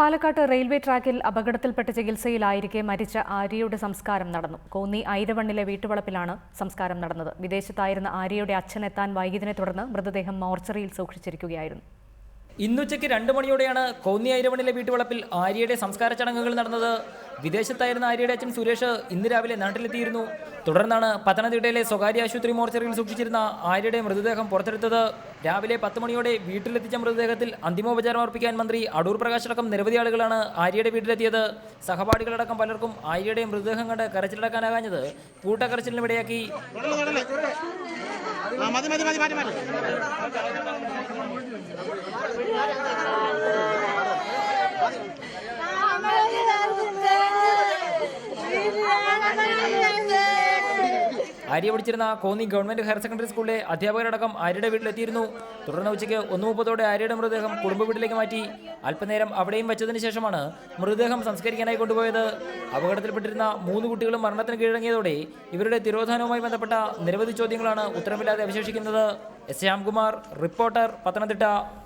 പാലക്കാട്ട് റെയിൽവേ ട്രാക്കിൽ അപകടത്തിൽപ്പെട്ട് ചികിത്സയിലായിരിക്കെ മരിച്ച ആര്യയുടെ സംസ്കാരം നടന്നു. കോന്നി ഐരവണ്ണിലെ വീട്ടുവളപ്പിലാണ് സംസ്കാരം നടന്നത്. വിദേശത്തായിരുന്ന ആര്യയുടെ അച്ഛൻ എത്താൻ വൈകിയതിനെ തുടർന്ന് മൃതദേഹം മോർച്ചറിയിൽ സൂക്ഷിച്ചിരിക്കുകയായിരുന്നു. ഇന്നുച്ചയ്ക്ക് രണ്ട് മണിയോടെയാണ് കോന്നി ഐരവണിലെ വീട്ടുവളപ്പിൽ ആര്യയുടെ സംസ്കാര ചടങ്ങുകൾ നടന്നത്. വിദേശത്തായിരുന്ന ആര്യയുടെ അച്ഛൻ സുരേഷ് ഇന്ന് രാവിലെ നാട്ടിലെത്തിയിരുന്നു. തുടർന്നാണ് പത്തനംതിട്ടയിലെ സ്വകാര്യ ആശുപത്രി മോർച്ചറിയിൽ സൂക്ഷിച്ചിരുന്ന ആര്യയുടെ മൃതദേഹം പുറത്തെടുത്തത്. രാവിലെ പത്ത് മണിയോടെ വീട്ടിലെത്തിച്ച മൃതദേഹത്തിൽ അന്തിമോപചാരം അർപ്പിക്കാൻ മന്ത്രി അടൂർ പ്രകാശ് അടക്കം നിരവധി ആളുകളാണ് ആര്യയുടെ വീട്ടിലെത്തിയത്. സഹപാഠികളടക്കം പലർക്കും ആര്യയുടെ മൃതദേഹം കണ്ട് കരച്ചിലടക്കാനാകാഞ്ഞത് കൂട്ടക്കരച്ചിലിന് വിടയാക്കി ആര്യ പിടിച്ചിരുന്ന കോന്നി ഗവൺമെന്റ് ഹയർ സെക്കൻഡറി സ്കൂളിലെ അധ്യാപകരടക്കം ആര്യയുടെ വീട്ടിലെത്തിയിരുന്നു. തുടർന്ന് ഉച്ചയ്ക്ക് ഒന്ന് മുപ്പതോടെ ആര്യയുടെ മൃതദേഹം കുടുംബ വീട്ടിലേക്ക് മാറ്റി. അല്പനേരം അവിടെയും വെച്ചതിന് ശേഷമാണ് മൃതദേഹം സംസ്കരിക്കാനായി കൊണ്ടുപോയത്. അപകടത്തിൽപ്പെട്ടിരുന്ന മൂന്ന് കുട്ടികളും മരണത്തിന് കീഴടങ്ങിയതോടെ ഇവരുടെ തിരോധാനവുമായി ബന്ധപ്പെട്ട നിരവധി ചോദ്യങ്ങളാണ് ഉത്തരമില്ലാതെ അവശേഷിക്കുന്നത്. S Shyamkumar reporter Pathanamthitta.